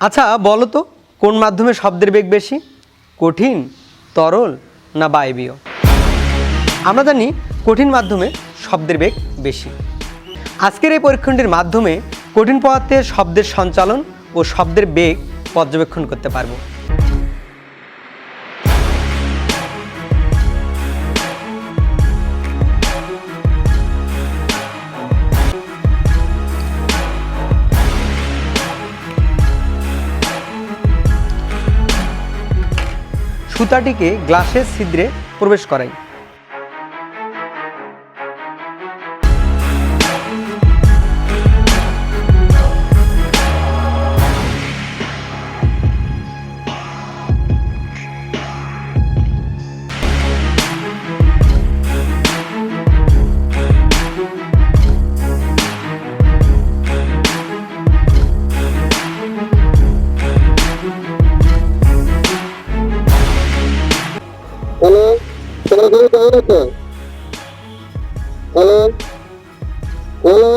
আচ্ছা বলো তো, কোন মাধ্যমে শব্দের বেগ বেশি? কঠিন, তরল, না বায়বীয়? আমরা জানি কঠিন মাধ্যমে শব্দের বেগ বেশি। আজকের এই পরীক্ষণটির মাধ্যমে কঠিন পদার্থের শব্দের সঞ্চালন ও শব্দের বেগ পর্যবেক্ষণ করতে পারব। সুতাটিকে গ্লাসের ছিদ্রে প্রবেশ করাই হ্যালো সমাধান কেমন আছো হ্যালো হ্যালো।